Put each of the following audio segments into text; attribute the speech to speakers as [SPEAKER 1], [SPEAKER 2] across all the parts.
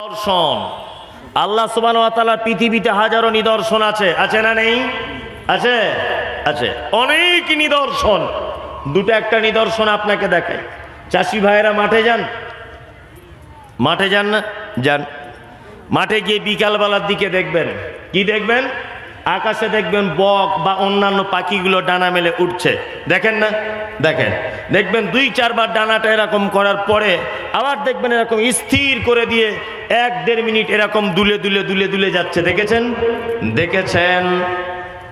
[SPEAKER 1] নিদর্শন। আল্লাহ সুবান পৃথিবীতে হাজারো নিদর্শন আছে। আছে না নেই? আছে? আছে। অনেক নিদর্শন। দুটো একটা নিদর্শন আপনাকে দেখায় চাষি ভাইয়েরা মাঠে যান? মাঠে যান না? যান। মাঠে গিয়ে বিকালবেলার দিকে দেখবেন। কি দেখবেন? আকাশে দেখবেন বক বা অন্যান্য পাখিগুলো ডানা মেলে উঠছে। দেখেন না? দেখেন। দেখবেন দুই, চারবার ডানাটা এরকম করার পরে আবার দেখবেন এরকম স্থির করে দিয়ে এক, দেড় মিনিট এরকম দুলে দুলে দুলে দুলে যাচ্ছে। দেখেছেন? দেখেছেন?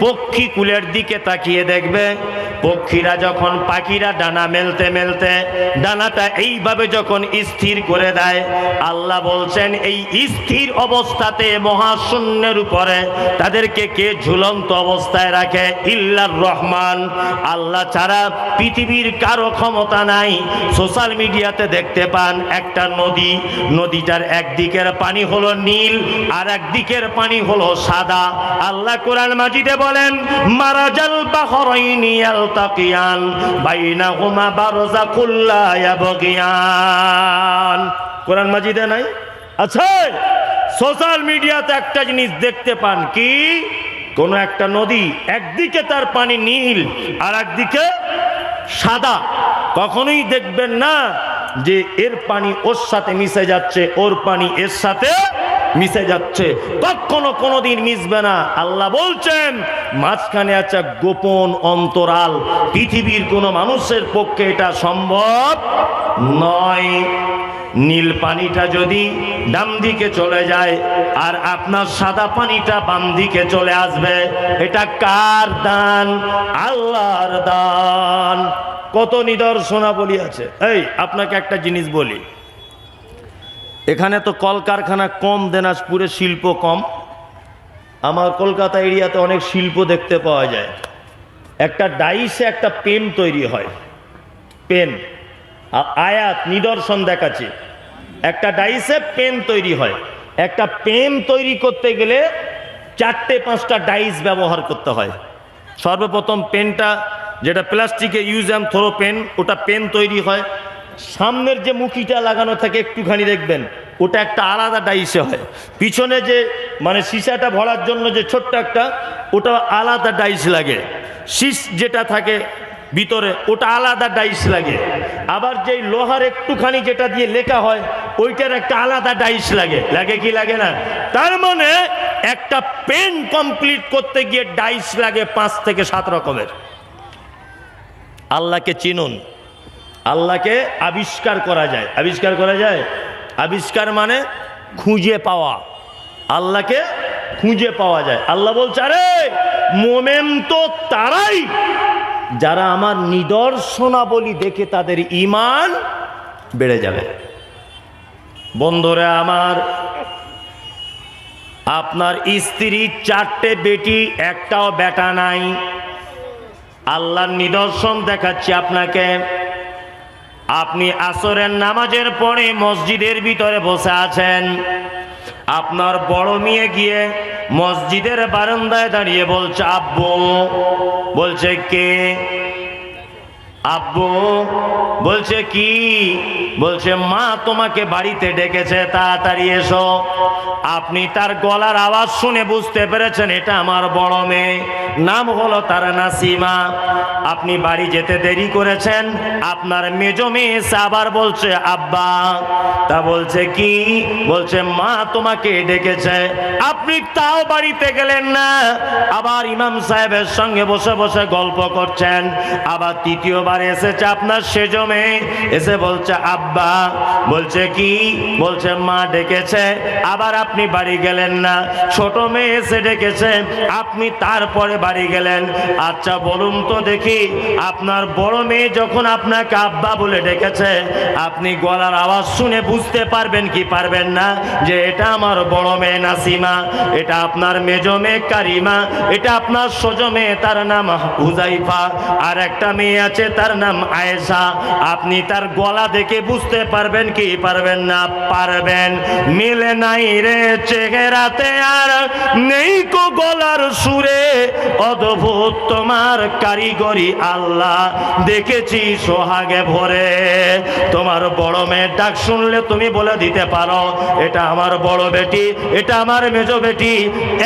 [SPEAKER 1] পক্ষী কুলের দিকে তাকিয়ে দেখবে, পক্ষীরা যখন পাখিরা ডানা মেলতে মেলতে, ডানাটা এইভাবে যখন স্থির করে দেয়, আল্লাহ বলছেন, এই স্থির অবস্থাতে মহাশূন্যের উপরে তাদেরকে কে ঝুলন্ত অবস্থায় রাখে? ইল্লার রহমান। আল্লাহ ছাড়া পৃথিবীর কারও ক্ষমতা নাই। সোশ্যাল মিডিয়াতে দেখতে পান, একটা নদী, নদীটার একদিকের পানি হলো নীল আর একদিকের পানি হলো সাদা। আল্লাহ কোরআন মাজিদে বলেন মারাজাল বাহরাইনি ইয়ালতাকিয়ান বাইনাহুমা বারযাকুল লা ইয়াবগিয়ান। কোরআন মাজিদে নাই? আছে সোশ্যাল মিডিয়াতে একটা জিনিস দেখতে পান কি? কোন একটা নদী একদিকে তার পানি নীল, আর একদিকে সাদা। কখনোই দেখবেন না যে এর পানি ওর সাথে মিশে যাচ্ছে, ওর পানি এর সাথে মিশে যাচ্ছে। কখনো কোনোদিন মিশবে না। আল্লাহ বলছেন, মাঝখানে আছে গোপন অন্তরাল। পৃথিবীর কোনো মানুষের পক্ষে এটা সম্ভব নয়। নীল পানিটা যদি ডাম দিকে চলে যায়, আর আপনার সাদা পানিটা বাম দিকে চলে আসবে, এটা কার দান? আল্লাহর দান। কত নিদর্শনাবলী আছে। এই, আপনাকে একটা জিনিস বলি। এখানে তো কলকারখানা কম, দিনাজপুরে শিল্প কম। আমার কলকাতা এরিয়াতে অনেক শিল্প দেখতে পাওয়া যায়। একটা ডাইসে একটা পেন তৈরি হয়। পেন। আয়াত, নিদর্শন দেখাচ্ছে। একটা ডাইসে পেন তৈরি হয়। একটা পেন তৈরি করতে গেলে চারটে, পাঁচটা ডাইস ব্যবহার করতে হয়। সর্বপ্রথম পেনটা, যেটা প্লাস্টিকে ইউজ অ্যান্ড থ্রো পেন, ওটা পেন তৈরি হয়। সামনের যে মুখিটা লাগানো থাকে একটুখানি দেখবেন, ওটা একটা আলাদা ডাইসে হয়। পিছনে যে মানে সিসাটা ভরার জন্য যে ছোট্ট একটা, ওটা আলাদা ডাইস লাগে। শীষ যেটা থাকে ভিতরে, ওটা আলাদা ডাইস লাগে। আবার যেই লোহার একটুখানি যেটা দিয়ে লেখা হয়, ওইটার একটা আলাদা ডাইস লাগে। লাগে কি লাগে না? তার মানে একটা পেন কমপ্লিট করতে গিয়ে ডাইস লাগে পাঁচ থেকে সাত রকমের। আল্লাহকে চিনুন। আল্লাহকে আবিষ্কার করা যায়। আবিষ্কার করা যায়? আবিষ্কার মানে খুঁজে পাওয়া। আল্লাহকে খুঁজে পাওয়া যায়। আল্লাহ বলছে, আরে, মোমেন তো তারাই। যারা আমার নিদর্শনাবলী দেখে তাদের ইমান বেড়ে যাবে। বন্ধুরা আমার, আপনার স্ত্রীর চারটে বেটি, একটাও বেটা নাই। আল্লাহর নিদর্শন দেখাচ্ছি আপনাকে। আপনি আসরের নামাজের পরে মসজিদের ভিতরে বসে আছেন। আপনার বড় মেয়ে গিয়ে মসজিদের বারান্দায় দাঁড়িয়ে বলছে, আব্বু। বলছে, কে? আব্বু। বলছে, কি? বলছে, মা তোমাকে বাড়িতে ডেকেছে, তাড়াতাড়ি এসো। আপনি তার গলার আওয়াজ শুনে বুঝতে পেরেছেন, এটা আমার বড় মেয়ে। নাম হলো তার নাসিমা। আপনি বাড়ি যেতে দেরি করেছেন, আপনার মেজ মেয়ে আবার বলছে, আব্বা। তা বলছে, কি? বলছে, মা তোমাকে ডেকেছে। আপনি তাও বাড়িতে গেলেন না। আবার ইমাম সাহেবের সঙ্গে বসে বসে গল্প করছেন। আবার তৃতীয়বার এসেছে আপনার সেজো মেয়ে, এসে বলছে, আব্বা বলছে কি? বলছে, মা ডেকেছে, আবার আপনি বাড়ি গেলেন না। ছোট মেয়ে এসে ডেকেছে, আপনি তারপরে বাড়ি গেলেন। আচ্ছা বলুন তো দেখি, আপনার বড় মেয়ে যখন আপনাকে আব্বা বলে ডেকেছে, আপনি গলার আওয়াজ শুনে বুঝতে পারবেন কি পারবেন না? যে এটা আমার বড় মেয়ে নাসিমা, এটা আপনার মেজ মেয়ে কারিমা, এটা আপনার সোজ মেয়ে, তার নাম হুজাইফা, আর একটা মেয়ে আছে, তার নাম আয়েশা। আপনি তার গলা দেখে বুঝতে পারবেন কি পারবেন না পারবেন। মিলে নাই রে চেহারাতে আর নেই কো গলার সুরে। অদ্ভুত তোমার কারিগরি আল্লাহ, দেখেছি সোহাগে ভরে। তোমার বড় মেয়ের ডাক শুনলে তুমি বলে দিতে পারো, এটা আমার বড় বেটি, এটা আমার মেজ বেটি।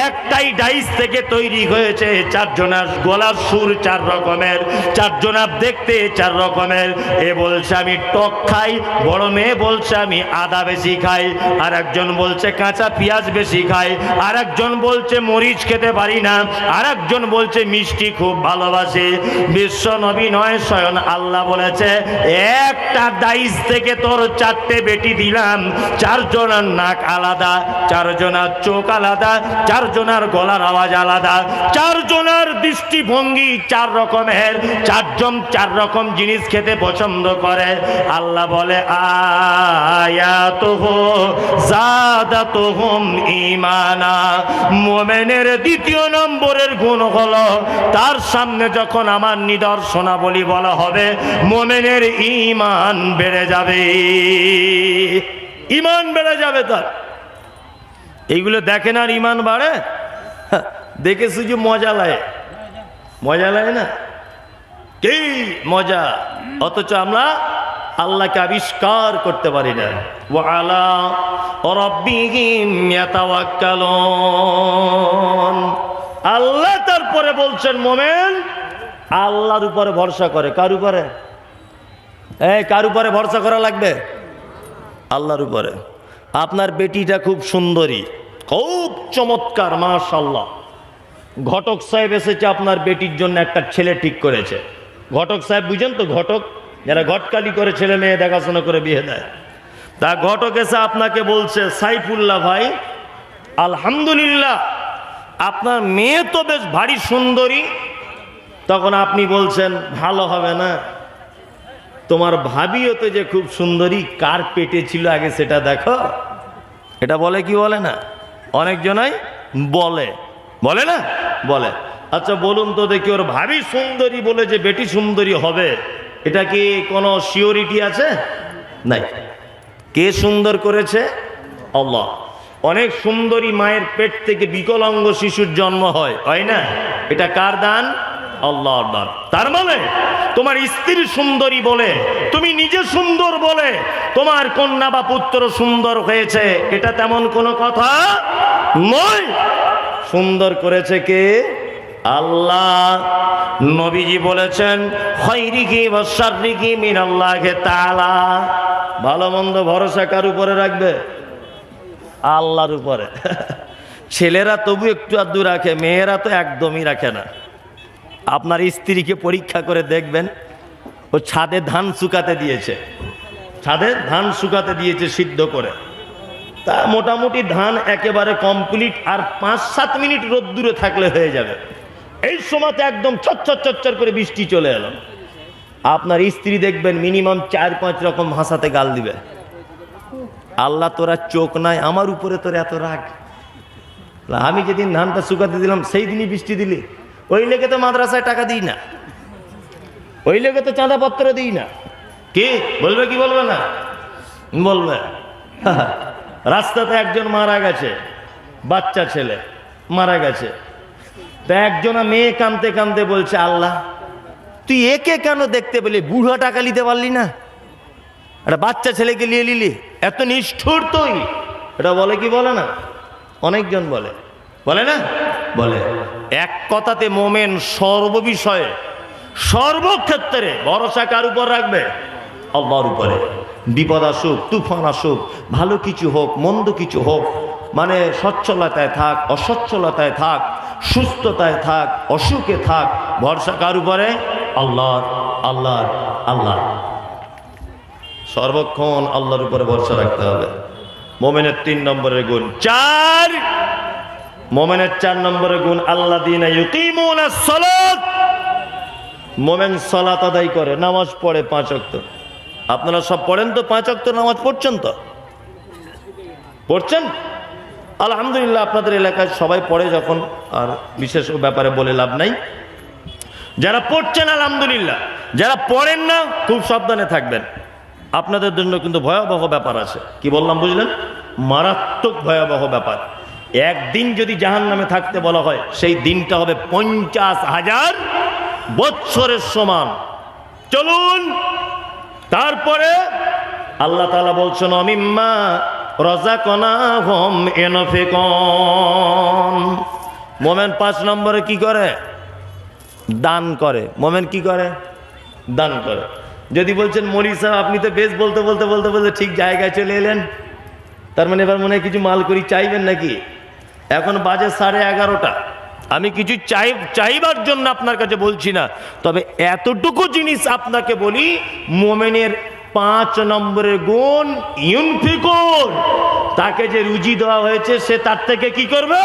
[SPEAKER 1] একটাই ডাইস থেকে তৈরি হয়েছে চারজনার গলার সুর চার রকমের, চারজনার দেখতে চার রকমের। এ বলছে, আমি টক খাই বড় মেয়ে বলছে, আমি আদা বেশি খাই, আর একজন বলছে, কাঁচা পেঁয়াজ বেশি খাই। আর একজন বলছে, মরিচ খেতে পারি না। আর একজন বলছে, মিষ্টি খুব ভালোবাসে। বিশ্ব নবী নয়, স্বয়ং আল্লাহ বলেছে, একটা ডাইস থেকে তোর চারটে বেটি দিলাম। চারজনের নাক আলাদা, চারজনার চোখ আলাদা, চারজনার গলার আওয়াজ আলাদা, চারজনার দৃষ্টিভঙ্গি চার রকমের, চারজন চার রকম জিনিস খেতে পছন্দ করে। আল্লাহ বলে আয়াত হো জাদাত হোম ইমানা মোমেনের দ্বিতীয় নম্বরের গুণ হলো তার সামনে যখন আমার নিদর্শনাবলী বলা হবে মোমেনের ইমান বেড়ে যাবে। ইমান বেড়ে যাবে তার। এইগুলো দেখেন আর ইমান বাড়ে? হ্যাঁ, দেখে শুধু মজা লাগে। মজা লাগে না? কি মজা? অথচ আমরা আল্লাহকে আবিষ্কার করতে পারি না। ও আলা আল্লাহ তারপরে বলছেন, মোমেন, আল্লাহর উপরে ভরসা করে। কার উপরে? এই, কার উপরে ভরসা করা লাগবে? আল্লাহর উপরে। আপনার বেটিটা খুব সুন্দরী, খুব চমৎকার মাশাল্লাহ ঘটক সাহেব এসেছে আপনার বেটির জন্য একটা ছেলে ঠিক করেছে। ঘটক সাহেব, বুঝেন তো, ঘটক যারা ঘটকালি করে ছেলে মেয়ে দেখাশোনা করে বিয়ে দেয়। তা ঘটক এসে আপনাকে বলছে, সাইফুল্লাহ ভাই, আলহামদুলিল্লাহ, আপনার মেয়ে তো বেশ ভারী সুন্দরী। তখন আপনি বলছেন, ভালো হবে না। তোমার ভাবিও তো যে খুব সুন্দরী, কার পেটে ছিল আগে সেটা দেখো। এটা বলে কি বলে না? অনেকজনাই বলে। বলে না? বলে। আচ্ছা বলুন তো দেখি, ওর ভাবি সুন্দরী বলে যে বেটি সুন্দরী হবে। এটা কি কোনো সিওরিটি আছে? নাই। কে সুন্দর করেছে? আল্লাহ। অনেক সুন্দরী মায়ের পেট থেকে বিকলাঙ্গ শিশুর জন্ম হয় হয় না? এটা কার দান? আল্লাহর দান। তার মানে তোমার স্ত্রী সুন্দরী বলে, তুমি নিজে সুন্দর বলে, তোমার কন্যা বা পুত্র সুন্দর হয়েছে। এটা তেমন কোনো কথা নয়। সুন্দর করেছে কে? আল্লাহ নবীজি বলেছেন, খৈরিকি বসারিকি মিন আল্লাহকে তালা ভালো মন্দ ভরসা কার উপরে রাখবে? আল্লাহর উপরে। ছেলেরা তবু একটু আধটু রাখে, মেয়েরা তো একদমই রাখে না। আপনার স্ত্রীকে পরীক্ষা করে দেখবেন, ও ছাদে ধান শুকাতে দিয়েছে। ছাদে ধান শুকাতে দিয়েছে সিদ্ধ করে। তা মোটামুটি ধান একেবারে কমপ্লিট আর পাঁচ সাত মিনিট রোদ্দুরে থাকলে হয়ে যাবে। এই সময়তে একদম চচ্চর চচ্চর করে বৃষ্টি চলে এলো। আপনার স্ত্রী দেখবেন মিনিমাম চার পাঁচ রকম ভাষাতে গাল দিবে। আল্লাহ তোরা চোখ নাই, আমার উপরে তোর এত রাগ। আমি যেদিন ধানটা শুকাতে দিলাম সেই দিনই বৃষ্টি দিলি। ওই লেগে তো মাদ্রাসায় টাকা দিই না। ওই লেগে তো চাঁদাপত্র দিই না। কি? বলবে কি বলবে না? বলবে। রাস্তাতে একজন মারা গেছে, বাচ্চা ছেলে, মারা গেছে। তা একজনা মেয়ে কানতে কানতে বলছে, আল্লাহ, তুই একে কেন দেখতে পেলি? বুড়ো টাকা নিতে পারলি না? একটা বাচ্চা ছেলেকে নিয়ে নিলি, এত নিষ্ঠুর তুই? এটা বলে কি বলে না? অনেকজন বলে। বলে না? বলে। এক কথাতে মোমেন সর্ববিষয়ে, সর্বক্ষেত্রে ভরসা কার উপর রাখবে? আল্লাহর উপরে। বিপদ আসুক, তুফান আসুক, ভালো কিছু হোক, মন্দ কিছু হোক মানে সচ্ছলতায় থাক, অসচ্ছলতায় থাক সুস্থতায় থাক, অসুখে থাক, ভরসা কার উপরে? আল্লাহ আল্লাহ আল্লাহ সর্বক্ষণ আল্লাহর উপরে ভরসা রাখতে হবে। মোমেনের তিন নম্বরের গুণ চার। মোমেনের চার নম্বরের গুণ আল্লাহ দিন মোমেন সলাত আদায় করে, নামাজ পড়ে পাঁচ অক্ত আপনারা সব পড়েন তো পাঁচ অক্ত নামাজ পড়ছেন তো? পড়ছেন? আলহামদুলিল্লাহ, আপনাদের এলাকায় সবাই পড়ে যখন, আর বিশেষ ব্যাপারে বলে লাভ নাই। যারা পড়ছেন, আলহামদুলিল্লাহ। যারা পড়েন না, খুব সাবধানে থাকবেন। আপনাদের জন্য কিন্তু ভয়াবহ ব্যাপার আছে। কি বললাম, বুঝলেন? মারাত্মক ভয়াবহ ব্যাপার। একদিন যদি জাহান নামে থাকতে বলা হয়, সেই দিনটা হবে পঞ্চাশ হাজার বৎসরের সমান। চলুন, তারপরে আল্লাহ তালা বলছেন, অমিম্মা রজা কনা হোম এনফেকন মোমেন পাঁচ নম্বরে কি করে? দান করে। মোমেন কি করে? দান করে। যদি বলছেন মলি সাহেব, আপনি তো বেশ বলতে বলতে বলতে বলতে ঠিক জায়গায় চলে এলেন। তার মানে এবার মনে কিছু মাল করি চাইবেন নাকি? এখন বাজে সাড়ে এগারোটা। আমি কিছু চাই, চাইবার জন্য আপনার কাছে বলছি না। তবে এতটুকু জিনিস আপনাকে বলি, মোমেনের পাঁচ নম্বরের গুণ ইউনফিকুর তাকে যে রুজি দেওয়া হয়েছে, সে তার থেকে কি করবে?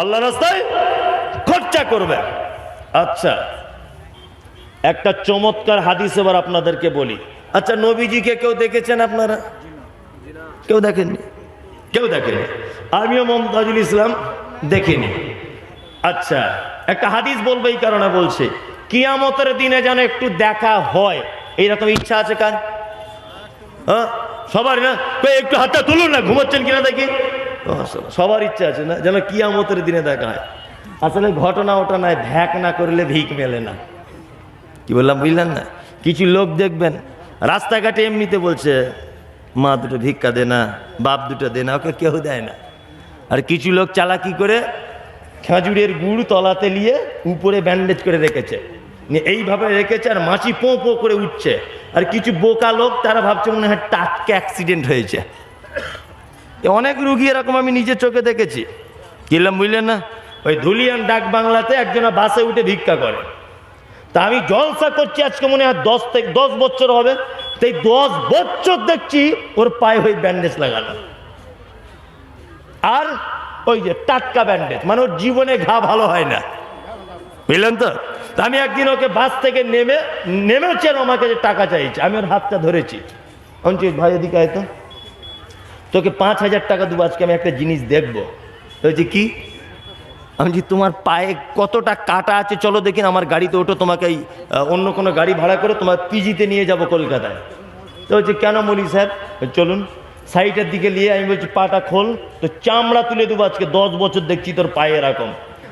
[SPEAKER 1] আল্লাহ রাস্তায় খরচা করবে। আচ্ছা একটা চমৎকার হাদিস এবার আপনাদেরকে বলি। আচ্ছা নবীজিকে কেউ দেখেছেন আপনারা? কেউ দেখেননি? কেউ দেখেনি আমিও মমতাজুল ইসলাম দেখিনি। আচ্ছা একটা হাদিস বলব এই কারণে বলছে। কিয়ামতের দিনে যেন একটু দেখা হয় এইরকম ইচ্ছা আছে কার? হ্যাঁ? সবার না? একটু হাতটা তুলুন না, ঘুমাচ্ছেন কিনা দেখি। সবার ইচ্ছা আছে না? যেন কিয়ামতের দিনে দেখা হয়। আসলে ঘটনা ওটা নয়, ভ্যাক না করলে ভিক মেলে না। কি বললাম, বুঝলেন না? কিছু লোক দেখবেন, রাস্তাঘাটে এমনিতে বলছে, মা দুটো ভিক্ষা দে না, বাপ দুটো দে না, ওকে কেউ দেয় না। আর কিছু লোক চালাকি করে খেজুরের গুড় তলাতে নিয়ে উপরে ব্যান্ডেজ করে রেখেছে। এইভাবে রেখেছে আর মাছি পো পো করে উঠছে। আর কিছু বোকা লোক, তারা ভাবছে মনে হয় টাটকে অ্যাক্সিডেন্ট হয়েছে। অনেক রুগী এরকম আমি নিজের চোখে দেখেছি। কিনলাম বুঝলেন না? ওই ধুলিয়ান ডাক বাংলাতে একজনা বাসে উঠে ভিক্ষা করে। তা আমি জলসা করছি, আজকে মনে হয় দশ থেকে দশ বছর হবে। তো এই দশ বছর দেখছি ওর পায়ে ওই ব্যান্ডেজ লাগানো আর ওই যে টাটকা ব্যান্ডেজ মানে ওর জীবনে ঘা ভালো হয় না। বুঝলেন তো? আমি একদিন ওকে বাস থেকে নেমে নেমেছে আর আমার কাছে টাকা চাইছে আমি ওর হাতটা ধরেছি। বলছি, ভাই এদিকে আয় তো। তোকে পাঁচ হাজার টাকা দেবো আজকে আমি একটা জিনিস দেখব। বলছি কি? আমি বলছি তোমার পায়ে কতটা কাটা আছে? চলো দেখি আমার গাড়িতে ওঠো তোমাকে এই অন্য কোনো গাড়ি ভাড়া করে তোমার পিজিতে নিয়ে যাব কলকাতায়। তো বলছি কেন মলি স্যার চলুন সাইডের দিকে নিয়ে আমি বলছি পাটা খোল তো চামড়া তুলে দেবো আজকে দশ বছর দেখছি তোর পায়ে এরকম।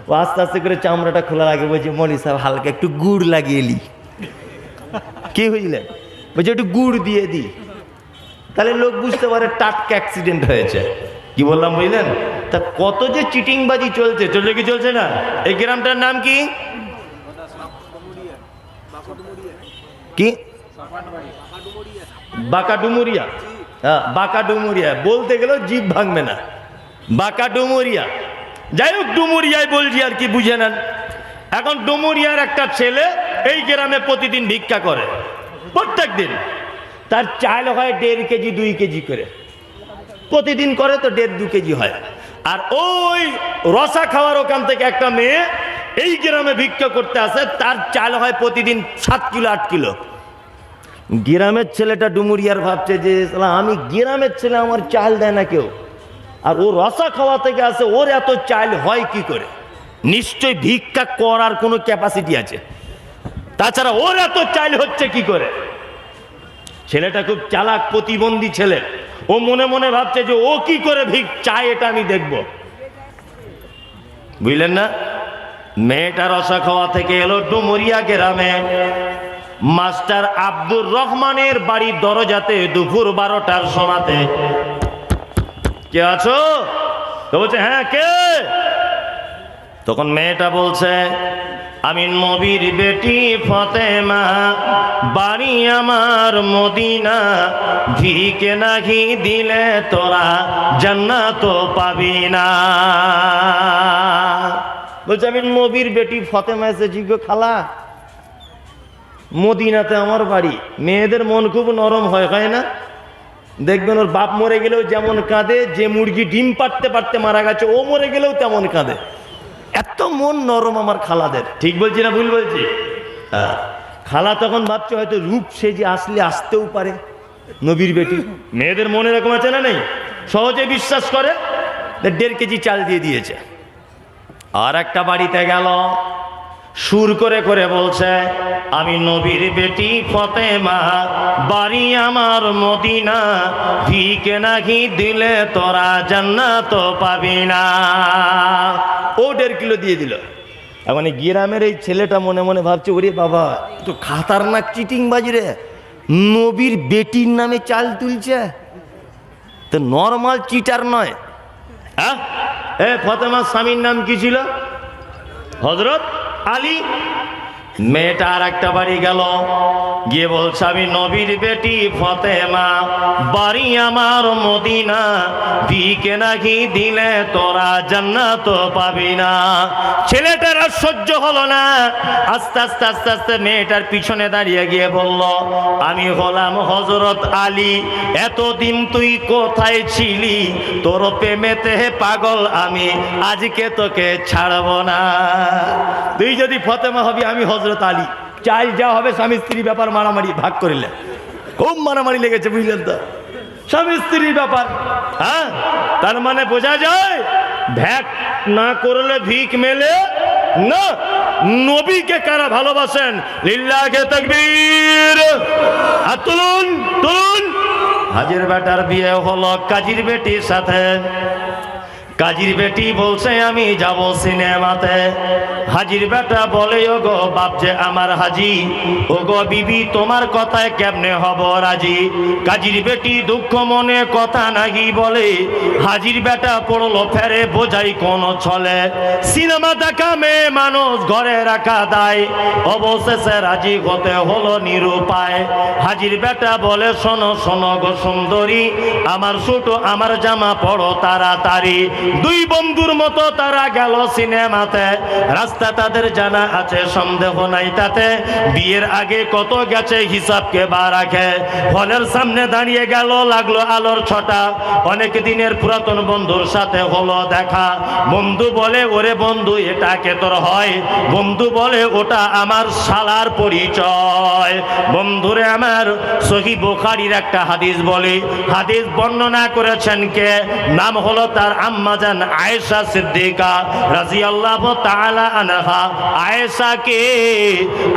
[SPEAKER 1] ও আস্তে আস্তে করে চামড়াটা খোলা আগে বলছে, মলি সাহেব, হালকা একটু গুড় লাগিয়ে লি। কি বুঝলেন বলছে, একটু গুড় দিয়ে দি। তাহলে লোক বুঝতে পারে টাটকা অ্যাক্সিডেন্ট হয়েছে। কি বললাম, বুঝলেন? তা কত যে চিটিংবাজি চলছে চলছে কি চলছে না? এই গ্রামটার নাম কি? কি? বাঁকা ডুমুরিয়া হ্যাঁ বাঁকা ডুমুরিয়া বলতে গেলেও জিভ ভাঙবে না। বাঁকা ডুমুরিয়া যাই হোক ডুমুরিয়ায় বলছি আর কি, বুঝে নেন। এখন ডুমুরিয়ার একটা ছেলে এই গ্রামে প্রতিদিন ভিক্ষা করে প্রত্যেক দিন তার চাল হয় দেড় কেজি, দুই কেজি করে। প্রতিদিন করে তো দেড় দু কেজি হয়। আর ওই রসা খাওয়ার ওখান থেকে একটা মেয়ে এই গ্রামে ভিক্ষা করতে আসে, তার চাল হয় প্রতিদিন সাত কিলো, আট কিলো। গ্রামের ছেলেটা ডুমুরিয়ার ভাবছে যে আমি গ্রামের ছেলে, আমার চাল দেয় না কেউ। আর ও রসা খাওয়া থেকে আসে, ওর এত চাইল হয় কি করে? নিশ্চয় ভিক্ষা করার কোনো ক্যাপাসিটি আছে। তাছাড়া ওর এত চাইল হচ্ছে কি করে? ছেলেটা খুব চালাক, প্রতিবন্ধী ছেলে। ও মনে মনে ভাবছে যে ও কি করে ভিক, চায় এটা আমি দেখব। বুঝলেন না? মেয়েটা রসা খাওয়া থেকে এলো ডুমরিয়া গ্রামে। মাস্টার আব্দুর রহমানের বাড়ির দরজাতে দুপুর বারোটার সমাতে। কে আছো? তো বলছে হ্যাঁ কে? তখন মেয়েটা বলছে আমি নবীর বেটি ফতেমা, বাড়ি আমার মদিনা ভিকে ঘি দিলে তোরা জান্নাত পাবি না? বলছে আমি নবীর বেটি ফতেমা এসেছি গো খালা, মদিনাতে আমার বাড়ি, মেয়েদের মন খুব নরম হয় হয় না? দেখবেন ওর বাপ মরে গেলেও যেমন কাঁদে, যে মুরগি ডিম পারতে পারতে মারা গেছে, ও মরে গেলেও তেমন কাঁদে। এত মন নরম আমার খালাদের। ঠিক বলছি না ভুল বলছি? হ্যাঁ। খালা তখন ভাবছে হয়তো রূপ সে যে আসলে আসতেও পারে, নবীর বেটি। মেয়েদের মনে এরকম আছে না নেই? সহজে বিশ্বাস করে? দেড় কেজি চাল দিয়ে দিয়েছে। আর একটা বাড়িতে গেল। সুর করে করে বলছে, আমি নবীর বেটি ফতেমা, বাড়ি আমার মদিনা, ভিকে নাকি দিলে তোরা জান্নাত পাবি না। ও দেড় কিলো দিয়ে দিল। মানে গ্রামের এই ছেলেটা মনে মনে ভাবছে, ওরে বাবা তো খাতার খাতারনাক চিটিং বাজরে নবীর বেটির নামে চাল তুলছে। তো নর্মাল চিটার নয়। হ্যাঁ? এ ফতেমার স্বামীর নাম কি ছিল? হজরত আলী মেয়েটা আর একটা বাড়ি গেল। গিয়ে বলছে, আমি নবীর বেটি ফতেমা, বাড়ি আমার মদিনা। বিকে নাকি দিলে তোরা জান্নাত পাবি না। ছেলেটার সহ্য হলো না। আস্তে আস্তে আস্তে আস্তে মেয়েটার পিছনে দাঁড়িয়ে গিয়ে বলল, আমি হলাম হজরত আলী, এতদিন তুই কোথায় ছিলি? তোর প্রেমেতে পাগল আমি, আজকে তোকে ছাড়বো না। তুই যদি ফতেমা হবি, আমি হজরত আলী। চাই যা হবে স্বামী স্ত্রী ব্যাপার মারামারি, ভাগ করিলে খুব মারামারি লেগেছে, বুঝলেন তো? স্বামী স্ত্রীর ব্যাপার। হ্যাঁ? তার মানে বোঝা যায়, ভ্যাক না করলে ভিক মেলে না। নবীকে কারা ভালোবাসেন? লিল্লাকে তাকবীর। আর তুলুন তুলুন। হাজির বেটার বিয়ে হলো, কাজির বেটির সাথে। কাজীর বেটি বলছে, আমি যাব সিনেমাতে। হাজির বেটা বলে ও গো বাপ যে আমার হাজি ও গো বিবি, তোমার কথায় কেমনে হব রাজি? কাজীর বেটি দুঃখ মনে কথা নাকি বলে, হাজির বেটা পড়ল ফেরে, বোঝাই কোন ছলে। সিনেমা দেখা মেয়ে মানুষ ঘরে রাখা দায়, অবশেষে রাজি হতে হলো নিরুপায়। হাজির বেটা বলে, শোনো শোনো গো সুন্দরী, আমার ছোটো আমার জামা পড়ো তাড়াতাড়ি। দুই বন্ধুর মতো তারা গেল সিনেমাতে। রাস্তা তাদের জানা আছে, সন্দেহ নাই তাতে। বিয়ের আগে কত গেছে হিসাবকে বা রাখে। হলের সামনে দাঁড়িয়ে গেল, লাগল আলোর ছটা। অনেক দিনের পুরাতন বন্ধুর সাথে হলো দেখা। বন্ধু বলে, ওরে বন্ধু এটাকে তোর হয়? বন্ধু বলে, ওটা আমার শালার পরিচয়। বন্ধুরে আমার সহি বোখারির একটা হাদিস বলি। হাদিস বর্ণনা করেছেন কে? নাম হলো তার আম্মাজান আয়েশা সিদ্দিকা রাজিয়াল্লাহু তাআলা আনহা। আয়েশাকে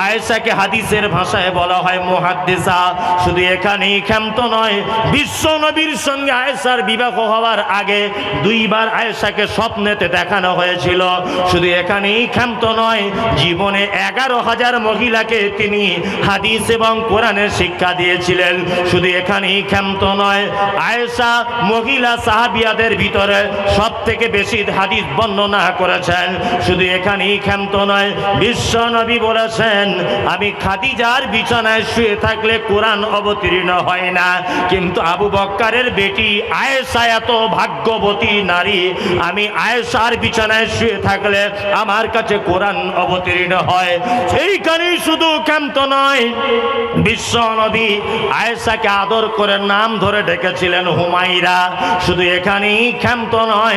[SPEAKER 1] আয়েশাকে হাদিসের ভাষায় বলা হয় মুহাদ্দিসা। শুধু এখানেই ক্ষান্ত নয়, বিশ্ব নবীর সঙ্গে আয়েশার বিবাহ হওয়ার আগে দুইবার আয়েশাকে স্বপ্নেতে দেখানো হয়েছিল। শুধু এখানেই ক্ষান্ত নয়, জীবনে এগারো হাজার মহিলাকে তিনি হাদিস এবং কোরআনের শিক্ষা দিয়েছিলেন। শুধু এখানেই ক্ষান্ত নয়, আয়েশা মহিলা সাহাবিয়াদের ভিতরে সব থেকে বেশি হাদিস বর্ণনা করেছেন। শুধু এখানেই ক্ষান্ত নয়, বিশ্ব নবী বলেছেন, আমি খাদিজার বিছানায় শুয়ে থাকলে কোরআন অবতীর্ণ হয় না। কিন্তু আবু বক্কারের বেটি আয়েশা এত ভাগ্যবতী নারী, আমি আয়েশার বিছানায় শুয়ে থাকলে আমার কাছে কোরআন অবতীর্ণ হয়। সেইখানেই শুধু ক্ষান্ত নয়, বিশ্ব নবী আয়েশাকে আদর করে নাম ধরে ডেকেছিলেন হুমাইরা শুধু এখানেই ক্ষান্ত নয়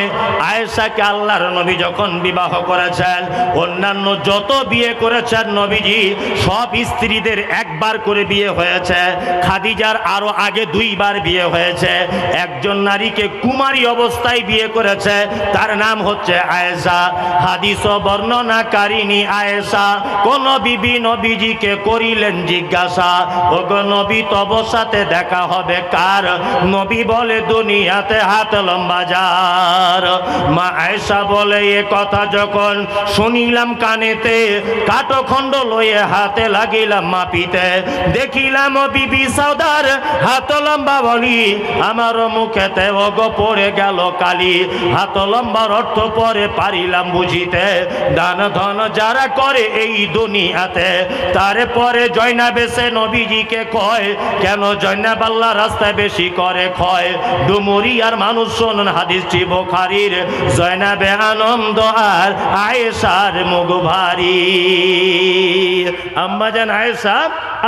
[SPEAKER 1] আয়েশাকে আল্লাহর নবী যখন বিবাহ করেছেন, অন্যান্য যত বিয়ে করেছেন নবীজি, সব স্ত্রীদের একবার করে বিয়ে হয়েছে। খাদিজার আরও আগে দুইবার বিয়ে হয়েছে। একজন নারীকে কুমারী অবস্থায় বিয়ে করেছে, তার নাম হচ্ছে আয়েশা। হাদিস ও বর্ণনাকারিনী আয়েশা, কোন বিবি নবীজিকে করিলেন জিজ্ঞাসা ও গো নবী, তব সাথে দেখা হবে কার? নবী বলে, দুনিয়াতে হাত লম্বা যার মা আয়েশা বলে এ কথা যখন শুনিলাম কানেতে কাটো লয়ে হাতে লাগিলাম মাপিতে। দেখিলাম বিবি সৌদার হাত লম্বা বলি, আমার মুখেতে ওগ পড়ে গেল কালি। হাত লম্বার অর্থ পরে পারিলাম বুঝিতে। দান ধন যারা করে এই দুনিয়াতে, তারে পরে জয়না বেসে নবীজিকে কয়, কেন জয়না বাল্লা রাস্তায় বেশি করে ক্ষয়? ডুমুরি আর মানুষ শোনেন হাদিস বোখা বুখারীর জয়নাবে আনন্দ আর আয়েশার মুখ ভারী আম্মাজান আয়েশা,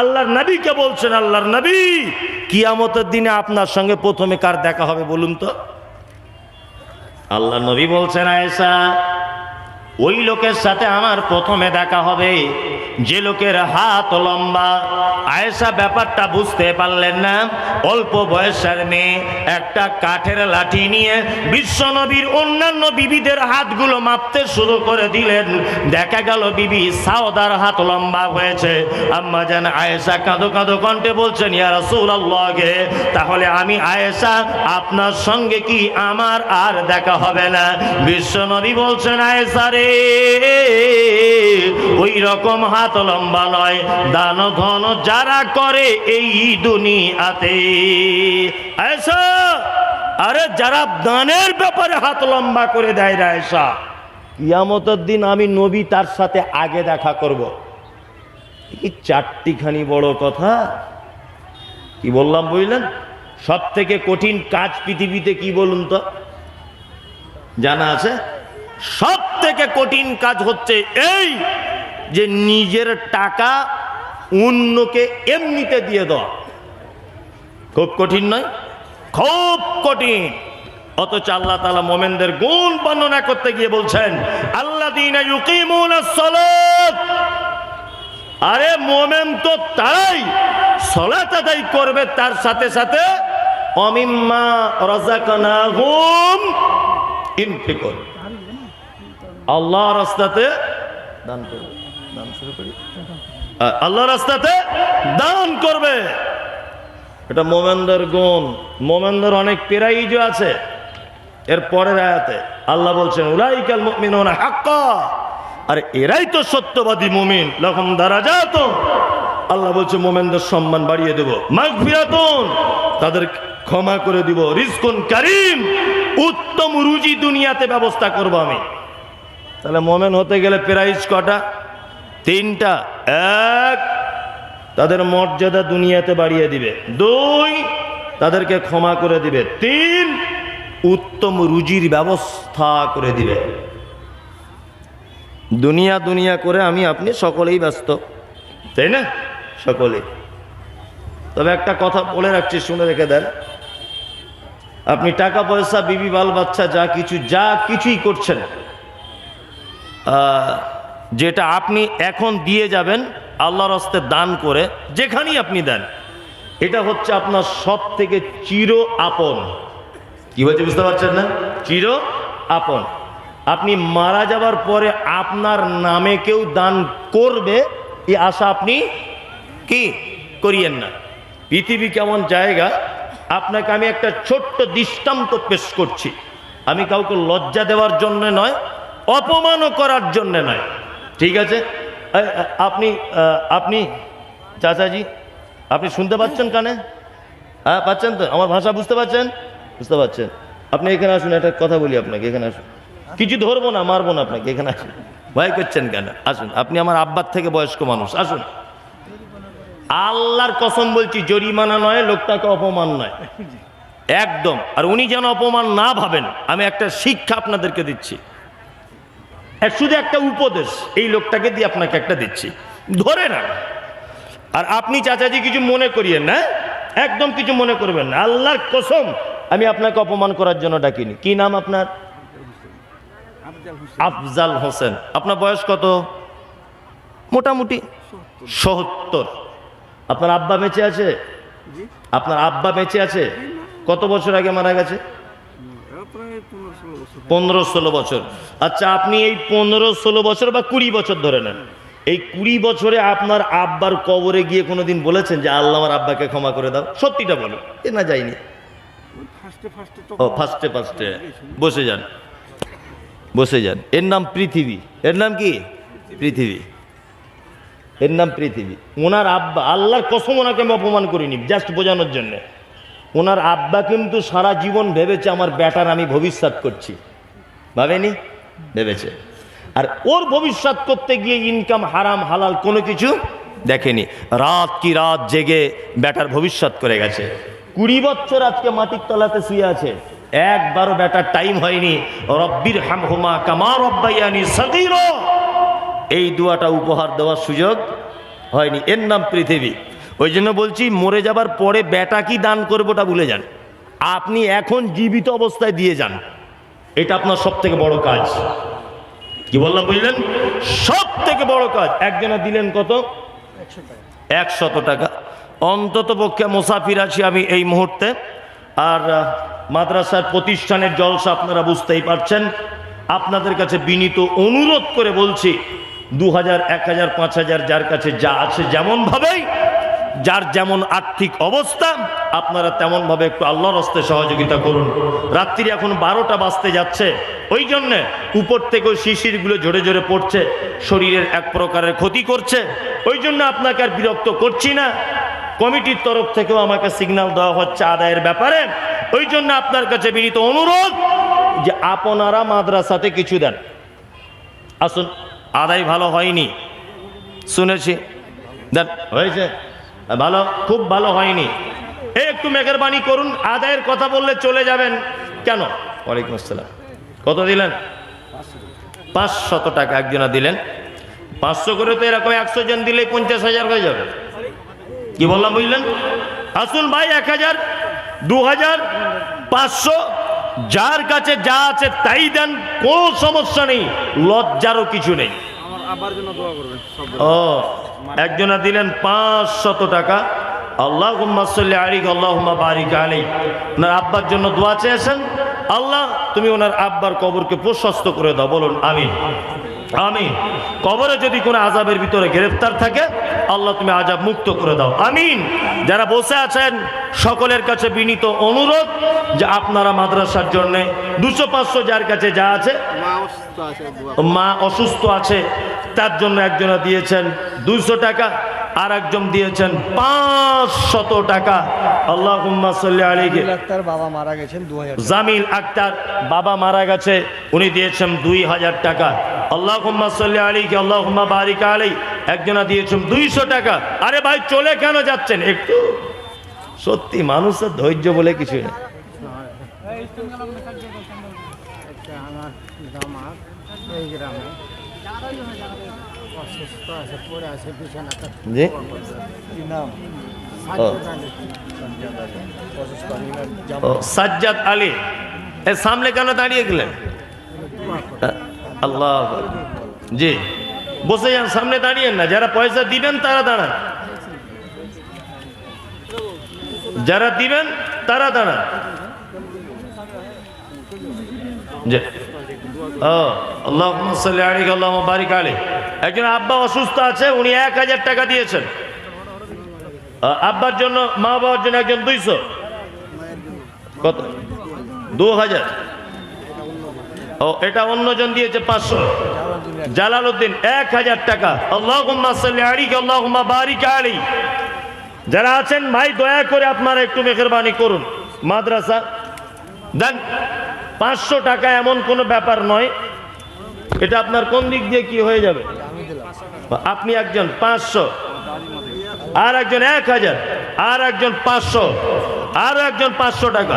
[SPEAKER 1] আল্লাহর নবীকে বলছেন আল্লাহর নবী? কিয়ামতের দিনে আপনার সঙ্গে প্রথমে কার দেখা হবে বলুন তো? আল্লাহ নবী বলছেন আয়েশা, ওই লোকের সাথে আমার প্রথমে দেখা হবে। যে লোকের হাত লম্বা, আয়েশা ব্যাপারটা বুঝতে পারলেন না। অল্প বয়সের মেয়ে, একটা কাঠের লাঠি নিয়ে বিশ্বনবীর অন্যান্য বিবিদের হাতগুলো মাপতে শুরু করে দিলেন। দেখা গেল বিবি সাওদার হাত লম্বা হয়েছে। আম্মা যেন আয়েশা কাঁদো কাঁদো কণ্ঠে বলছেন, ইয়া রাসূলুল্লাহকে, তাহলে আমি আয়েশা, আপনার সঙ্গে কি আমার আর দেখা হবে না? বিশ্বনবী বলছেন, আয়েশা রে রকম হাত লম্বা নয়। দান ধন যারা করে এই দুনিয়াতে। আরে যারা দানের ব্যাপারে হাত লম্বা করে দেয় রে আয়েশা, কিয়ামতের দিন আমি নবী তার সাথে আগে দেখা করব। কি চারটিখানি বড় কথা। কি বললাম বুঝলেন? সব থেকে কঠিন কাজ পৃথিবীতে কি বলুন তো? জানা আছে? সব থেকে কঠিন কাজ হচ্ছে এই যে নিজের টাকা অন্যকে এমনিতে দিয়ে দেওয়া। খুব কঠিন নয়, খুব কঠিন। অথচ আল্লাহ তালা মোমেনদের গুণ বর্ণনা করতে গিয়ে বলছেন আল্লাহ আরে মোমেন তো তারাই সলাত আদায় করবে, তার সাথে সাথে অমিম্মা রাজাকানা হুম ইনফিকর আল্লাহ রাস্তাতে দান করবে। দান শুরু করি। আল্লাহ রাস্তাতে দান করবে। এটা মোমেনদের গুণ। মোমেনদের অনেক পেরাইজ আছে। এর পরের আয়াতে আল্লাহ বলছেন, উলাইকাল মুমিনুনা হাক্কা। আর এরাই তো সত্যবাদী মুমিন। লকম দারাজাত আল্লাহ বলছে, মোমেনদের সম্মান বাড়িয়ে দেব। মাগফিরাতুন। তাদের ক্ষমা করে দিব। রিজকুন কারিম। উত্তম রুজি দুনিয়াতে ব্যবস্থা করব আমি। তাহলে মোমেন হতে গেলে প্রাইজ কটা? তিনটা, এক, তাদের মর্যাদা দুনিয়াতে বাড়িয়ে দিবে। দুই, তাদেরকে ক্ষমা করে দিবে। তিন, উত্তম রুজির ব্যবস্থা করে দিবে। দুনিয়া দুনিয়া করে আমি, আপনি সকলেই ব্যস্ত। তাই না? সকলেই। তবে একটা কথা বলে রাখছি, শুনে রেখে দেন। আপনি টাকা পয়সা, বিবি, বাল, বাচ্চা, যা কিছু, যা কিছুই করছেন যেটা আপনি এখন দিয়ে যাবেন, আল্লাহর হস্তে দান করে যেখানেই আপনি দেন। এটা হচ্ছে আপনার সব থেকে চির আপন। কি বলছে বুঝতে পারছেন না? চির আপন। আপনি মারা যাবার পরে আপনার নামে কেউ দান করবে, এই আশা আপনি কি করিয়েন না। পৃথিবী কেমন জায়গা, আপনাকে আমি একটা ছোট্ট দৃষ্টান্ত পেশ করছি। আমি কাউকে লজ্জা দেওয়ার জন্য নয়, অপমানও করার জন্য নয়। ঠিক আছে? আপনি আপনি, চাচাজি, আপনি শুনতে পাচ্ছেন কানে? হ্যাঁ পাচ্ছেন তো? আমার ভাষা বুঝতে পারছেন বুঝতে পারছেন আপনি এখানে আসুন, একটা কথা বলি আপনাকে, এখানে আসুন। কিছু ধরবো না, মারবো না আপনাকে, এখানে আসুন। ভয় করছেন কেন? আসুন, আপনি আমার আব্বার থেকে বয়স্ক মানুষ, আসুন। আল্লাহর কসম বলছি, জরিমানা নয়, লোকটাকে অপমান নয়। একদম। আর উনি যেন অপমান না ভাবেন, আমি একটা শিক্ষা আপনাদেরকে দিচ্ছি। এক শুধু একটা উপদেশ এই লোকটাকে দিয়ে আপনাকে একটা দিচ্ছি। ধরে না আর আপনি চাচাজি কিছু মনে করিয়েন না একদম কিছু মনে করবেন না। আল্লাহর কসম আমি আপনাকে অপমান করার জন্য ডাকিনি। কি নাম আপনার? আফজাল হোসেন। আপনার বয়স কত? মোটামুটি সত্তর। আপনার আব্বা বেঁচে আছে? আপনার আব্বা বেঁচে আছে? কত বছর আগে মারা গেছে?
[SPEAKER 2] পনেরো ষোলো বছর।
[SPEAKER 1] আচ্ছা আপনি এই পনেরো ষোলো বছর বা কুড়ি বছর ধরে নেন। এই কুড়ি বছরে আপনার আব্বার কবরে গিয়ে কোনোদিন বলেছেন যে, আল্লাহ আমার আব্বাকে ক্ষমা করে দাও? সত্যিটা বলো এ না যায়নি। ও, ফার্স্টে ফার্স্টে। বসে যান। বসে যান। এর নাম পৃথিবী। এর নাম কি? পৃথিবী। এর নাম পৃথিবী। ওনার আব্বা, আল্লাহর কসম ওনাকে আমি অপমান করিনি, জাস্ট বোঝানোর জন্য। ওনার আব্বা কিন্তু সারা জীবন ভেবেছে, আমার ব্যাটার আমি ভবিষ্যৎ করছি। ভাবেনি? ভেবেছে। আর ওর ভবিষ্যৎ করতে গিয়ে ইনকাম হারাম, হালাল কোনো কিছু দেখেনি। রাত কি রাত জেগে ব্যাটার ভবিষ্যৎ করে গেছে। কুড়ি বছর আজকে মাটির তলাতে শুয়ে আছে। একবারও বেটার টাইম হয়নি। রব্বির হামহুমা কামা রব্বাইয়ানি সগীর। এই দুয়াটা উপহার দেওয়ার সুযোগ হয়নি। এর নাম পৃথিবী। ওই জন্য বলছি, মরে যাবার পরে বেটা কি দান করব ওটা ভুলে যান। আপনি এখন জীবিত অবস্থায় দিয়ে যান। এটা আপনার সব থেকে বড় কাজ। কি বললাম, বুঝলেন? সব থেকে বড় কাজ। একজনে দিলেন কত? একশত টাকা। অন্তত পক্ষে মুসাফির আছি আমি এই মুহূর্তে। আর মাদ্রাসার প্রতিষ্ঠানের জলসা আপনারা বুঝতেই পারছেন। আপনাদের কাছে বিনীত অনুরোধ করে বলছি দু হাজার এক হাজার, পাঁচ হাজার, যার কাছে যা আছে যেমনভাবেই যার যেমন আর্থিক অবস্থা, আপনারা তেমনভাবে একটু আল্লাহর হস্তে সহযোগিতা করুন। রাত্রি এখন বারোটা বাজতে যাচ্ছে, ওই জন্যে উপর থেকে ওই শিশিরগুলো জোরে জোরে পড়ছে, শরীরের এক প্রকারের ক্ষতি করছে, ওই জন্য আপনাকে আর বিরক্ত করছি না। কমিটির তরফ থেকেও আমাকে সিগন্যাল দেওয়া হচ্ছে আদায়ের ব্যাপারে, ওই জন্য আপনার কাছে বিনীত অনুরোধ যে আপনারা মাদ্রাসাতে কিছু দেন। আসুন, আদায় ভালো হয়নি। শুনেছি। দেন, হয়েছে। ভালো? খুব ভালো হয়নি। এই একটু মেহরবানি করুন, আদায়ের কথা বললে চলে যাবেন। কেন? ওয়ালাইকুম আসসালাম। কত দিলেন? পাঁচশত টাকা একজনা দিলেন। পাঁচশো করে তো এরকম একশো জন দিলে পঞ্চাশ হাজার হয়ে যাবে। কি বললাম, বুঝলেন? আসুন ভাই, এক হাজার, দু হাজার, পাঁচশো। যার কাছে যা আছে তাই দেন, কোনো সমস্যা নেই, লজ্জারও কিছু নেই।
[SPEAKER 2] আমার জন্য দোয়া করবেন
[SPEAKER 1] ও একজনা দিলেন পাঁচশত টাকা। আল্লাহ সাল্লি আলিক আল্লাহ বারিক আলী ওনার আব্বার জন্য দোয়া চেয়েছেন। আল্লাহ তুমি ওনার আব্বার কবরকে প্রশস্ত করে দাও বলুন আমি আমি কবরে যদি কোনো আজাবের ভিতরে গ্রেফতার থাকে আল্লাহ তুমি আজাব মুক্ত করে দাও। আমিন। যারা বসে আছেন সকলের কাছে বিনীত অনুরোধ যে আপনারা মাদ্রাসার জন্য দুশো পাঁচশো যার কাছে যা আছে
[SPEAKER 2] মা অসুস্থ আছে
[SPEAKER 1] তার জন্য একজনা দিয়েছেন দুইশো টাকা আর একজন দিয়েছেন পাঁচশত টাকা। আল্লাহ আলীকে
[SPEAKER 3] বাবা মারা গেছেন
[SPEAKER 1] জামিল আক্তার বাবা মারা গেছে উনি দিয়েছেন দুই হাজার টাকা। আল্লাহ সাল্লি আলীকে আল্লাহ বারিক আলী একজনা দিয়েছেন দুইশো টাকা। আরে ভাই চলে কেন যাচ্ছেন? একটু সত্যি মানুষের ধৈর্য বলে কিছু নেই।
[SPEAKER 3] এই গ্রামে অসুস্থ আছে পড়ে আছে বিছানাতে
[SPEAKER 1] জি? ও। সাজ্জাদ আলী। এর সামনে কেন দাঁড়িয়ে গেলেন? আল্লাহ। জি। বসে যান সামনে দাঁড়িয়েন না। যারা পয়সা দিবেন তারা দাঁড়ান। যারা দিবেন তারা দাঁড়ান। ও আল্লাহ সাল্লি আলাইহি আল্লাহ বারিক আলী একজন আব্বা অসুস্থ আছে, উনি এক হাজার টাকা দিয়েছেন। আব্বার জন্য, মা বাবার জন্য একজন দুইশো। কত? দু হাজার। ও, এটা অন্যজন দিয়েছে পাঁচশো। জালাল উদ্দিন এক হাজার টাকা। যারা আছেন, ভাই, দয়া করে আপনারা একটু মেহরবানি করুন। মাদ্রাসা, দেন, পাঁচশো টাকা এমন কোনো ব্যাপার নয়। এটা আপনার কোন দিক দিয়ে কি হয়ে যাবে? আপনি একজন পাঁচশো আর একজন এক হাজার আর একজন পাঁচশো আর একজন পাঁচশো টাকা।